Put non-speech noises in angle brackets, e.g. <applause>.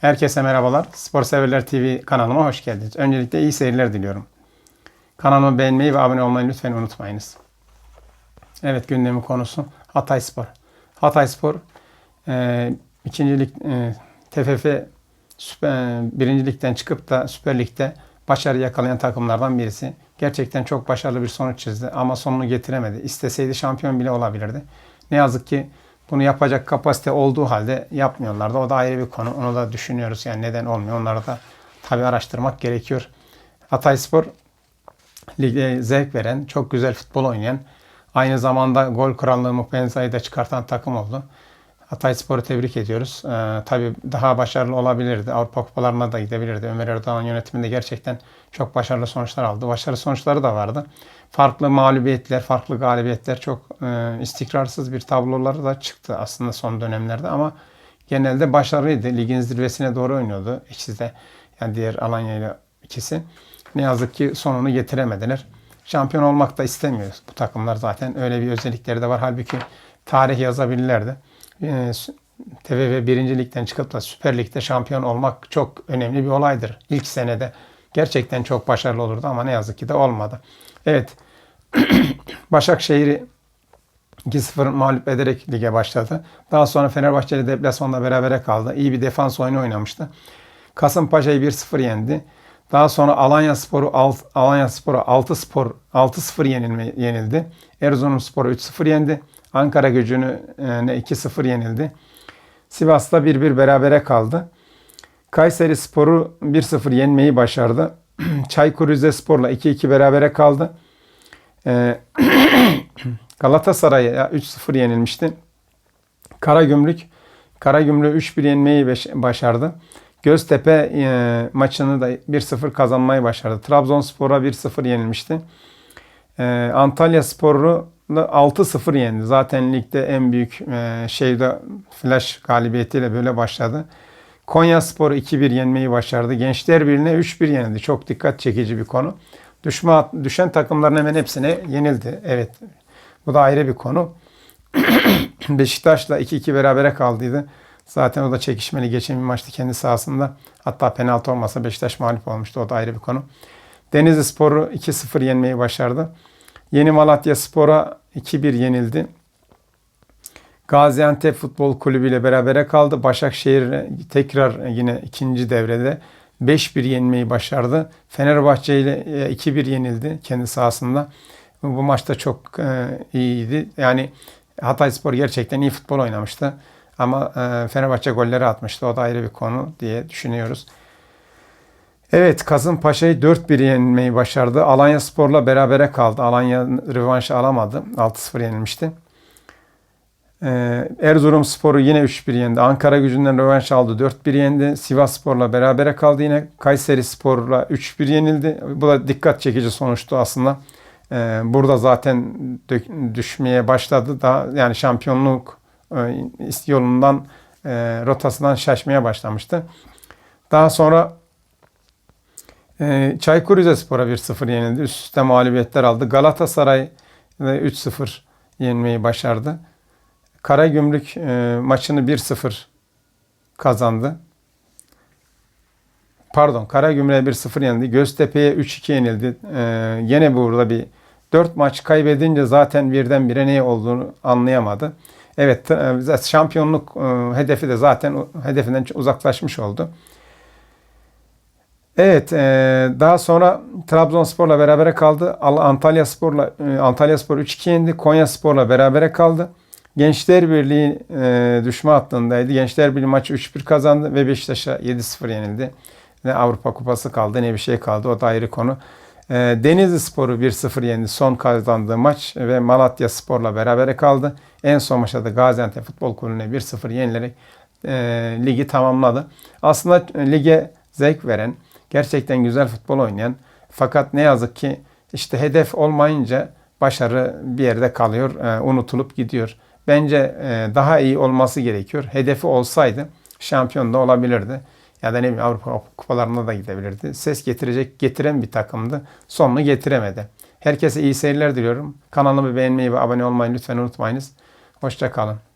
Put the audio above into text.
Herkese merhabalar. Spor Severler TV kanalıma hoş geldiniz. Öncelikle iyi seyirler diliyorum. Kanalımı beğenmeyi ve abone olmayı lütfen unutmayınız. Evet gündemin konusu Hatay Spor. Hatay Spor e, ikincilik e, TFF süper, birinci ligden çıkıp da Süper Lig'de başarı yakalayan takımlardan birisi. Gerçekten çok başarılı bir sonuç çizdi ama sonunu getiremedi. İsteseydi şampiyon bile olabilirdi. Ne yazık ki bunu yapacak kapasite olduğu halde yapmıyorlardı. O da ayrı bir konu. Onu da düşünüyoruz. Yani neden olmuyor? Onları da tabii araştırmak gerekiyor. Hatay Spor lige zevk veren, çok güzel futbol oynayan, aynı zamanda gol krallığı Mukbenza'yı da çıkartan takım oldu. Hatay Spor'u tebrik ediyoruz. Ee, tabii daha başarılı olabilirdi. Avrupa kupalarına da gidebilirdi. Ömer Erdoğan yönetiminde gerçekten çok başarılı sonuçlar aldı. Başarılı sonuçları da vardı. Farklı mağlubiyetler, farklı galibiyetler çok e, istikrarsız bir tabloları da çıktı aslında son dönemlerde ama genelde başarılıydı. Ligin zirvesine doğru oynuyordu ikisi de. Yani diğer Alanya ile ikisi. Ne yazık ki sonunu getiremediler. Şampiyon olmak da istemiyoruz. Bu takımlar zaten öyle bir özellikleri de var. Halbuki tarih yazabilirlerdi. Ee, TFF birinci ligden çıkıp da Süper Lig'de şampiyon olmak çok önemli bir olaydır. İlk senede gerçekten çok başarılı olurdu ama ne yazık ki de olmadı. Evet. <clears throat> Başakşehir'i 2-0 mağlup ederek lige başladı. Daha sonra Fenerbahçe ile deplasmanda berabere kaldı. İyi bir defans oyunu oynamıştı. Kasımpaşa'yı 1-0 yendi. Daha sonra Alanya Sporu Alanya Spor'a 6 spor 6-0 yenilme, yenildi. Erzurum Spor'u 3-0 yendi. Ankara Gücü'nü 2-0 yenildi. Sivas'ta 1-1 berabere kaldı. Kayseri Spor'u 1-0 yenmeyi başardı. <clears throat> Çaykur Rizespor'la 2-2 berabere kaldı. Ee, <clears throat> Galatasaray'a 3-0 yenilmişti. Karagümrük Karagümrük'ü 3-1 yenmeyi başardı. Göztepe e, maçını da 1-0 kazanmayı başardı. Trabzonspor'a 1-0 yenilmişti. E, Antalya Spor'u 6-0 yendi. Zaten ligde en büyük e, şeyde flash galibiyetiyle böyle başladı. Konya Spor'u 2-1 yenmeyi başardı. Gençler Birliği'ne 3-1 yenildi. Çok dikkat çekici bir konu. Düşme, düşen takımların hemen hepsine yenildi. Evet. Bu da ayrı bir konu. <clears throat> Beşiktaş'la 2-2 berabere kaldıydı. Zaten o da çekişmeli geçen bir maçtı kendi sahasında. Hatta penaltı olmasa Beşiktaş mağlup olmuştu. O da ayrı bir konu. Denizli Spor'u 2-0 yenmeyi başardı. Yeni Malatya Spor'a 2-1 yenildi. Gaziantep Futbol Kulübü ile berabere kaldı. Başakşehir tekrar yine ikinci devrede 5-1 yenmeyi başardı. Fenerbahçe ile 2-1 yenildi kendi sahasında. Bu maçta çok e, iyiydi. Yani Hatay Spor gerçekten iyi futbol oynamıştı. Ama e, Fenerbahçe golleri atmıştı. O da ayrı bir konu diye düşünüyoruz. Evet Kasımpaşa'yı 4-1 yenmeyi başardı. Alanya Spor'la berabere kaldı. Alanya rövanşı alamadı. 6-0 yenilmişti. Ee, Erzurum Spor'u yine 3-1 yendi. Ankara gücünden rövanş aldı. 4-1 yendi. Sivas Spor'la berabere kaldı yine. Kayseri Spor'la 3-1 yenildi. Bu da dikkat çekici sonuçtu aslında. Ee, burada zaten düşmeye başladı. Daha yani şampiyonluk e, yolundan e, rotasından şaşmaya başlamıştı. Daha sonra Çaykur Rizespor'a 1-0 yenildi. Üst üste mağlubiyetler aldı. Galatasaray 3-0 yenmeyi başardı. Karagümrük e, maçını 1-0 kazandı. Pardon Karagümrük'e 1-0 yenildi. Göztepe'ye 3-2 yenildi. E, yine burada bir 4 maç kaybedince zaten birdenbire ne olduğunu anlayamadı. Evet e, şampiyonluk e, hedefi de zaten hedefinden uzaklaşmış oldu. Evet, e, daha sonra Trabzonspor'la berabere kaldı. Antalya Spor'la Antalya Spor 3-2 yendi. Konya Spor'la berabere kaldı. Gençler Birliği düşme hattındaydı. Gençler Birliği maçı 3-1 kazandı ve Beşiktaş'a 7-0 yenildi. Ne Avrupa Kupası kaldı ne bir şey kaldı. O da ayrı konu. Denizli Spor'u 1-0 yendi son kazandığı maç ve Malatya Spor'la berabere kaldı. En son maçta da Gaziantep Futbol Kulübü'ne 1-0 yenilerek e, ligi tamamladı. Aslında lige zevk veren, gerçekten güzel futbol oynayan fakat ne yazık ki işte hedef olmayınca başarı bir yerde kalıyor, e, unutulup gidiyor. Bence e, daha iyi olması gerekiyor. Hedefi olsaydı şampiyon da olabilirdi. Ya da ne bileyim Avrupa kupalarına da gidebilirdi. Ses getirecek, getiren bir takımdı. Sonunu getiremedi. Herkese iyi seyirler diliyorum. Kanalımı beğenmeyi ve abone olmayı lütfen unutmayınız. Hoşçakalın.